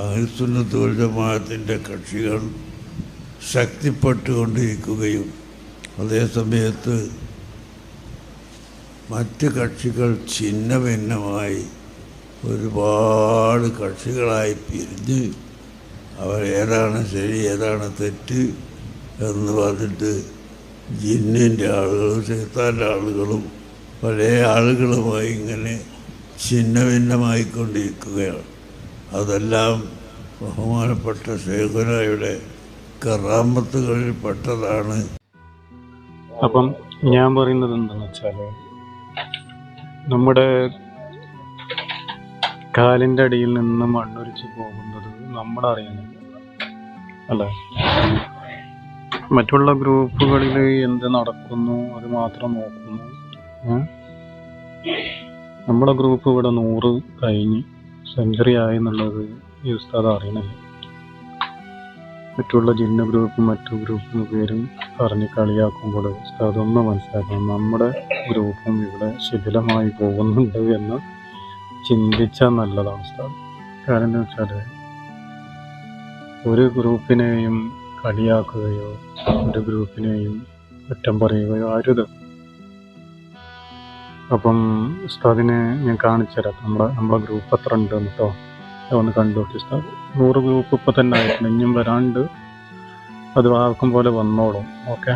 അഹിസുന്നത്തുൽ ജമാഅത്തിന്റെ കക്ഷികൾ ശക്തിപ്പെട്ടുകൊണ്ടിരിക്കുകയും അതേസമയത്ത് മറ്റ് കക്ഷികൾ ഛിന്ന ഭിന്നമായി ഒരുപാട് കക്ഷികളായി പിരിഞ്ഞ് അവരേതാണ് ശരി ഏതാണ് തെറ്റ് എന്ന് പറഞ്ഞിട്ട് ജിന്നിന്റെ ആളുകളും ചേത്താന്റെ ആളുകളും പഴയ ആളുകളുമായി ഇങ്ങനെ ഛിന്ന ഭിന്നമായിക്കൊണ്ടിരിക്കുകയാണ് അതെല്ലാം ബഹുമാനപ്പെട്ട ശേഖുനായുടെ കറാമത്തുകളിൽ പെട്ടതാണ്. അപ്പം ഞാൻ പറയുന്നത് എന്താണെന്ന് വെച്ചാൽ നമ്മുടെ കാലിന്റെ അടിയിൽ നിന്ന് മണ്ണൊലിച്ച് പോകുന്നത് നമ്മൾ അറിയുന്നില്ല അല്ലേ? മറ്റുള്ള ഗ്രൂപ്പുകളിൽ എന്ത് നടക്കുന്നു അത് മാത്രം നോക്കുന്നു? നമ്മുടെ ഗ്രൂപ്പ് ഇവിടെ നൂറ് കഴിഞ്ഞ് സെഞ്ചുറി ആയി എന്നുള്ളത് ഈ ഉസ്താദ് അറിയണില്ല. മറ്റുള്ള ജിന്ന ഗ്രൂപ്പും മറ്റു ഗ്രൂപ്പും പേരും പറഞ്ഞ് കളിയാക്കുമ്പോൾ ഉസ്താദ് ഒന്ന് മനസ്സിലാക്കണം നമ്മുടെ ഗ്രൂപ്പും ഇവിടെ ശിഥിലമായി പോകുന്നുണ്ട് എന്ന് ചിന്തിച്ചാൽ നല്ലതാണ് ഉസ്താദ്. കാരണം എന്താ വെച്ചാൽ ഒരു ഗ്രൂപ്പിനെയും കളിയാക്കുകയോ ഒരു ഗ്രൂപ്പിനെയും കുറ്റം പറയുകയോ അരുത് അപ്പം ഉസ്താദിനെ ഞാൻ കാണിച്ചു തരാം. നമ്മുടെ നമ്മുടെ ഗ്രൂപ്പ് എത്ര ഉണ്ട് കേട്ടോ ഒന്ന് കണ്ടോട്ടി ഉസ്താദ്. നൂറ് ഗ്രൂപ്പ് ഇപ്പം തന്നെ ആയിട്ടുണ്ട്. ഇനിയും വരാണ്ട് അത് ആർക്കും പോലെ വന്നോളും. ഓക്കെ